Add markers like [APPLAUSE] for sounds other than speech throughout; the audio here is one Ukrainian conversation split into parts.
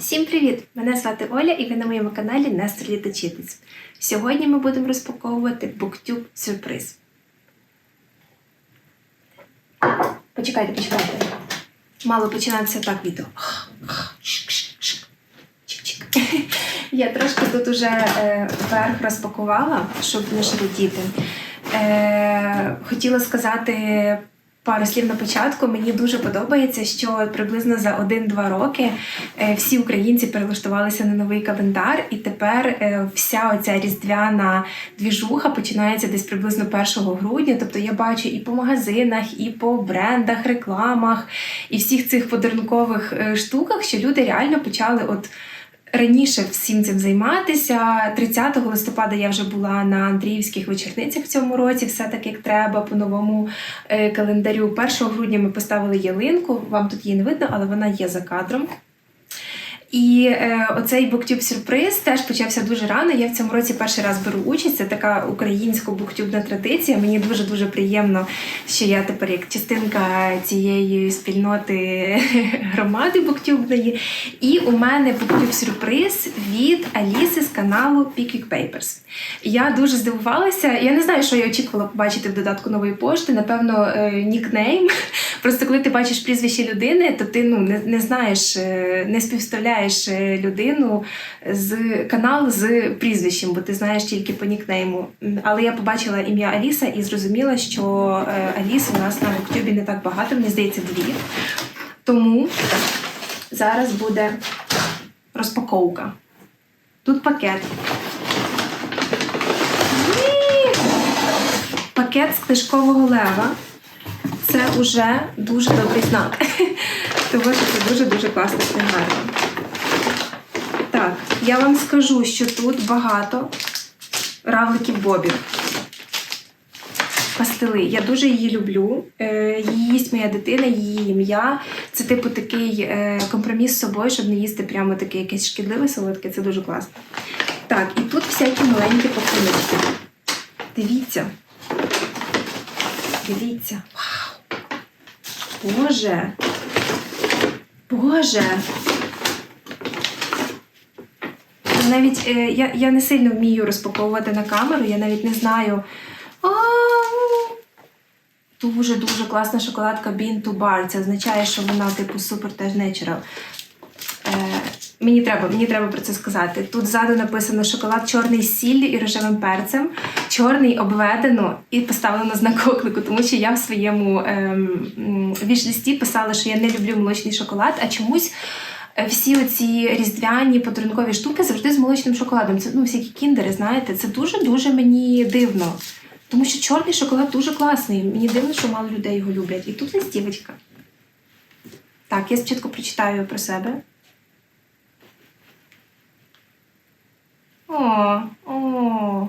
Всім привіт! Мене звати Оля і ви на моєму каналі Нестор Літочитець. Сьогодні ми будемо розпаковувати BookTube сюрприз. Почекайте, почекайте. Мало починатися так відео. Я трошки тут уже е, верх розпакувала, щоб не шарудіти. Е, хотіла сказати пару слів на початку. Мені дуже подобається, що приблизно за 1-2 роки е, всі українці перелаштувалися на новий календар, і тепер е, вся оця різдвяна двіжуха починається десь приблизно 1 грудня. Тобто я бачу і по магазинах, і по брендах, рекламах, і всіх цих подарункових е, штуках, що люди реально почали от. Раніше всім цим займатися. 30 листопада я вже була на Андріївських вечорницях в цьому році, все так як треба по новому е, календарю. 1 грудня ми поставили ялинку. Вам тут її не видно, але вона є за кадром. І е, оцей BookTube сюрприз теж почався дуже рано. Я в цьому році перший раз беру участь. Це така українсько-буктюбна традиція. Мені дуже дуже приємно, що я тепер як частинка цієї спільноти [LAUGHS] громади буктюбної. І у мене BookTube сюрприз від Аліси з каналу Pickwick Papers. Я дуже здивувалася. Я не знаю, що я очікувала побачити в додатку нової пошти. Напевно, е, нікнейм. Просто коли ти бачиш прізвище людини, то ти ну не, не знаєш, е, не співставляєш е, людину з канал з прізвищем, бо ти знаєш тільки по нікнейму. Але я побачила ім'я Аліса і зрозуміла, що е, Аліс у нас на Буктюбі не так багато, мені здається, дві. Тому зараз буде розпаковка. Тут пакет. Пакет з книжкового лева це вже дуже добрий знак. [LAUGHS] Тому що це дуже-дуже класна книгарня. Так, я вам скажу, що тут багато равликів бобів. Пастили. Я дуже її люблю. Е, Її їсть моя дитина, її ім'я. Це типу такий е, компроміс з собою, щоб не їсти прямо таке якесь шкідливе солодке. Це дуже класно. Так, і тут всякі маленькі пакуночки. Дивіться. Дивіться. Боже! Боже! Навіть е, я, я не сильно вмію розпаковувати на камеру, я навіть не знаю. А, Дуже дуже класна шоколадка Bean to Bar. Це означає, що вона типу супер теж natural. Мені треба, мені треба про це сказати. Тут ззаду написано шоколад чорний з сіллю і рожевим перцем. Чорний обведено і поставлено знак оклику, тому що я в своєму ем, м, віш-листі писала, що я не люблю молочний шоколад, а чомусь. е, Всі оці різдвяні подарункові штуки завжди з молочним шоколадом. Це ну, всякі кіндери, знаєте, це дуже-дуже мені дивно. Тому що чорний шоколад дуже класний. Мені дивно, що мало людей його люблять. І тут листівочка. Так, я спочатку прочитаю про себе. О, о.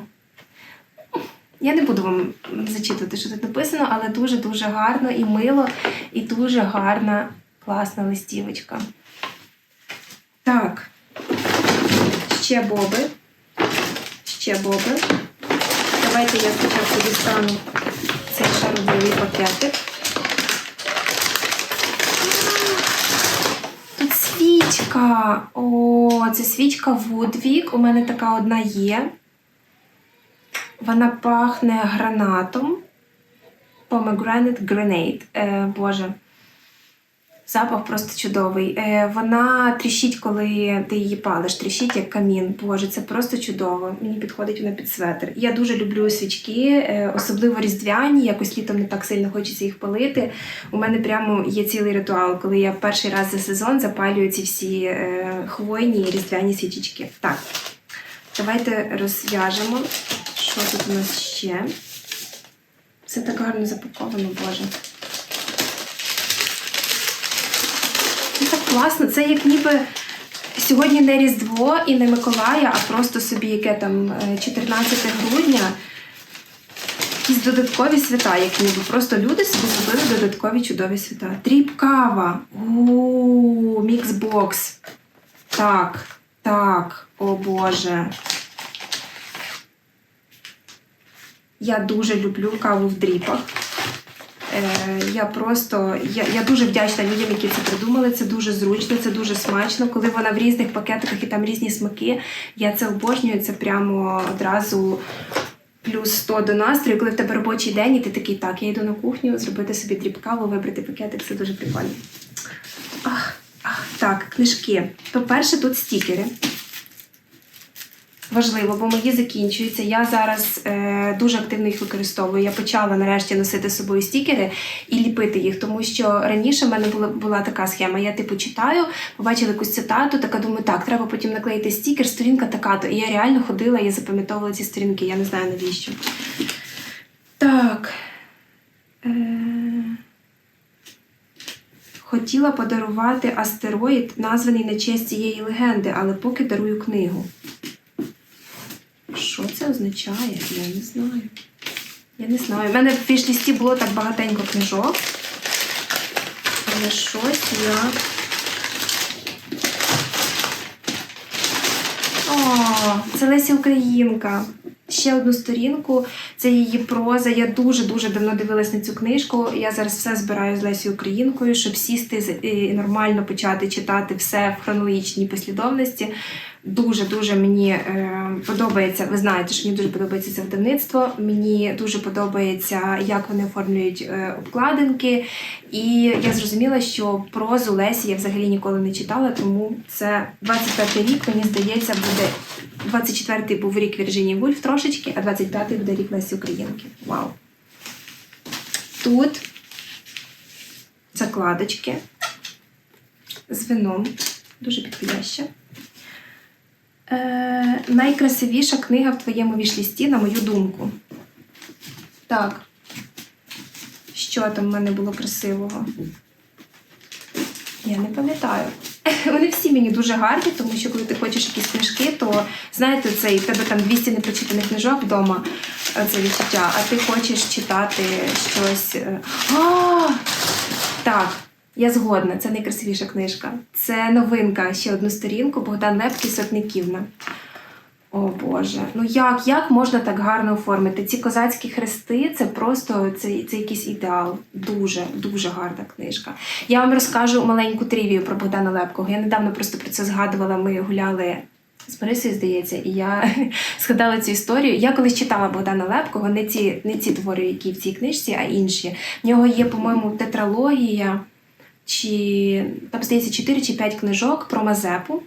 Я не буду вам зачитувати, що тут написано, але дуже-дуже гарно і мило, і дуже гарна, класна листівочка. Так. Ще боби. Ще боби. Давайте я спочатку дістану цей шародовий пакетик. Тут свічка. О, це свічка Woodwick. У мене така одна є. Вона пахне гранатом. Pomegranate Grenade. Е, Боже. Запах просто чудовий. Е, вона тріщить, коли ти її палиш, тріщить як камін. Боже, це просто чудово. Мені підходить вона під светр. Я дуже люблю свічки, е, особливо різдвяні. Якось літом не так сильно хочеться їх палити. У мене прямо є цілий ритуал, коли я перший раз за сезон запалюю ці всі е, хвойні різдвяні свічечки. Так, давайте розв'яжемо, що тут у нас ще. Все так гарно запаковано, Боже. Ну, так класно. Це як ніби сьогодні не Різдво і не Миколая, а просто собі яке там е, 14 грудня. Якісь додаткові свята, як ніби. Просто люди собі зробили додаткові чудові свята. Тріп кава. У міксбокс. Так, так, о Боже. Я дуже люблю каву в дріпах. Е, Я просто я, я дуже вдячна людям, які це придумали. Це дуже зручно, це дуже смачно. Коли вона в різних пакетиках і там різні смаки, я це обожнюю. Це прямо одразу плюс 100 до настрою. Коли в тебе робочий день, і ти такий, так, я йду на кухню, зробити собі дріб каву, вибрати пакетик. Це дуже прикольно. Ах, ах, так, книжки. По-перше, тут стікери. Важливо, бо мої закінчуються. Я зараз е, дуже активно їх використовую. Я почала нарешті носити з собою стікери і ліпити їх, тому що раніше в мене була, була така схема. Я типу читаю, побачила якусь цитату, така думаю, так, треба потім наклеїти стікер, сторінка така-то. І я реально ходила і запам'ятовувала ці сторінки. Я не знаю навіщо. Так. Е... Хотіла подарувати астероїд, названий на честь цієї легенди, але поки дарую книгу. Означає? Я не знаю. Я не знаю. У мене в фіш-лісті було так багатенько книжок. Але щось я. О, це Леся Українка. Ще одну сторінку. Це її проза. Я дуже-дуже давно дивилась на цю книжку. Я зараз все збираю з Лесі Українкою, щоб сісти і нормально почати читати все в хронологічній послідовності. Дуже дуже мені е, подобається. Ви знаєте, що мені дуже подобається це видавництво. Мені дуже подобається, як вони оформлюють е, обкладинки. І я зрозуміла, що прозу Лесі я взагалі ніколи не читала, тому це 25 рік, мені здається, буде 24-й був рік Вірджинії Вульф трошечки, а 25-й буде рік Лесі Українки. Вау! Тут закладочки з вином. Дуже підходяще. Е, найкрасивіша книга в твоєму вішлісті, на мою думку. Так. Що там в мене було красивого? Я не пам'ятаю. [LAUGHS] Вони всі мені дуже гарні, тому що коли ти хочеш якісь книжки, то знаєте, цей в тебе там 200 непрочитаних книжок вдома, е, це відчуття, а ти хочеш читати щось. е, А! Так, я згодна, це найкрасивіша книжка. Це новинка, ще одну сторінку Богдан Лепкий Сотниківна. О Боже, ну як, як можна так гарно оформити? Ці козацькі хрести це просто це, це якийсь ідеал. Дуже, дуже гарна книжка. Я вам розкажу маленьку трivію про Богдана Лепкого. Я недавно просто про це згадувала. Ми гуляли з Марисою, здається, і я [LAUGHS] згадала цю історію. Я колись читала Богдана Лепкого, не ці, не ці твори, які в цій книжці, а інші. В нього є, по-моєму, тетралогія, чи там здається 4 чи 5 книжок про Мазепу.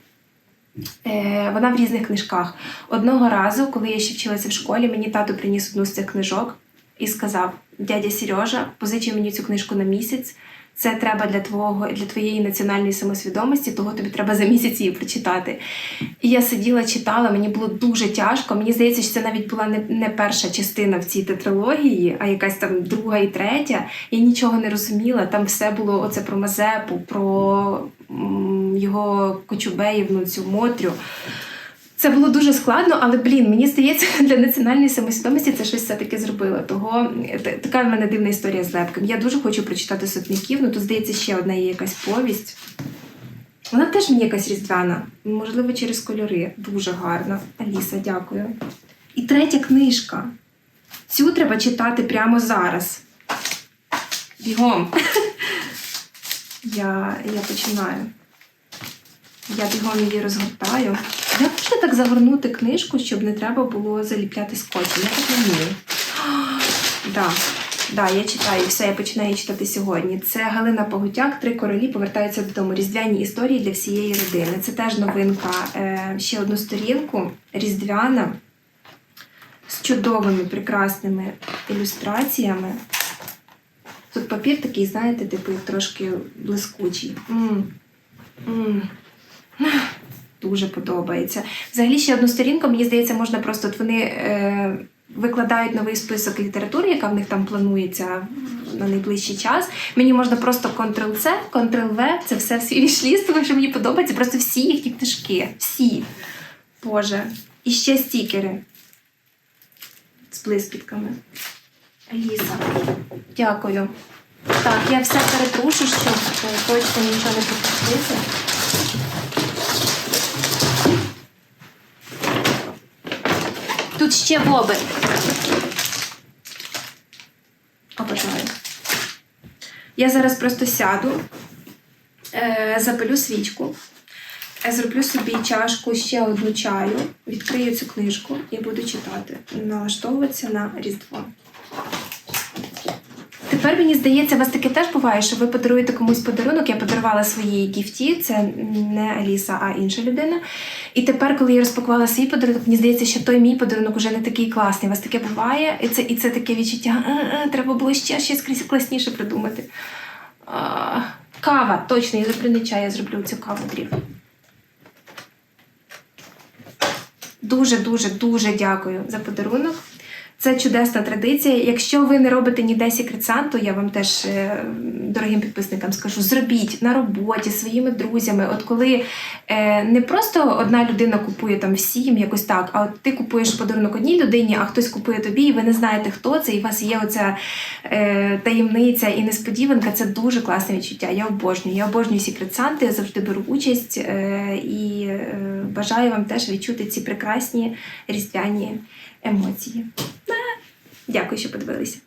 Е, вона в різних книжках. Одного разу, коли я ще вчилася в школі, мені тато приніс одну з цих книжок і сказав: дядя Сережа, позичи мені цю книжку на місяць. Це треба для твого для твоєї національної самосвідомості, того тобі треба за місяць її прочитати. І я сиділа, читала, мені було дуже тяжко. Мені здається, що це навіть була не, не перша частина в цій тетралогії, а якась там друга і третя. Я нічого не розуміла. Там все було оце про Мазепу, про його Кочубеївну, цю Мотрю. Це було дуже складно, але блін, мені здається, [LAUGHS] для національної самосвідомості це щось все-таки зробило. Того така в мене дивна історія з Лепким. Я дуже хочу прочитати сотників. Ну тут здається, ще одна є якась повість. Вона теж мені якась різдвяна, можливо, через кольори. Дуже гарна. Аліса, дякую. І третя книжка. Цю треба читати прямо зараз. Бігом. [LAUGHS] Я, я починаю. Я бігом її розгортаю. Як можна так загорнути книжку, щоб не треба було заліпляти скотчем? Я так не вмію. [GASPS] Да, да, я читаю все, я починаю читати сьогодні. Це Галина Погутяк, Три королі повертаються додому. Різдвяні історії для всієї родини. Це теж новинка. Е, ще одну сторінку. Різдвяна з чудовими, прекрасними ілюстраціями. Тут папір такий, знаєте, типу трошки блискучий. М. М. [SIGHS] Дуже подобається. Взагалі, ще одну сторінку, мені здається, можна просто от вони е, викладають новий список літератури, яка в них там планується на найближчий час. Мені можна просто Ctrl-C, Ctrl-V, це все в свій тому що мені подобається просто всі їхні книжки. Всі. Боже. І ще стікери з блискітками. Аліса, дякую. Так, я все перетрушу, щоб е, точно нічого не пропустити. Тут ще боби. Обожаю. Я зараз просто сяду, е, запалю свічку, е, зроблю собі чашку ще одну чаю, відкрию цю книжку і буду читати, налаштовуватися на Різдво. Тепер мені здається, у вас таке теж буває, що ви подаруєте комусь подарунок. Я подарувала своїй гіфті, це не Аліса, а інша людина. І тепер, коли я розпакувала свій подарунок, мені здається, що той мій подарунок уже не такий класний. У вас таке буває, і це, і це таке відчуття. «Е-е, Треба було ще щось класніше придумати. А, кава, точно, я зроблю не чай, я зроблю цю каву дріб. Дуже, дуже, дуже дякую за подарунок. Це чудесна традиція. Якщо ви не робите ніде Santa, я вам теж е, дорогим підписникам скажу: зробіть на роботі своїми друзями. От коли е, не просто одна людина купує там всім якось так, а от ти купуєш подарунок одній людині, а хтось купує тобі, і ви не знаєте, хто це, і у вас є оця е, таємниця і несподіванка. Це дуже класне відчуття. Я обожнюю. Я обожнюю Secret Santa, я завжди беру участь е, і е, бажаю вам теж відчути ці прекрасні різдвяні емоції. Дякую, що подивилися.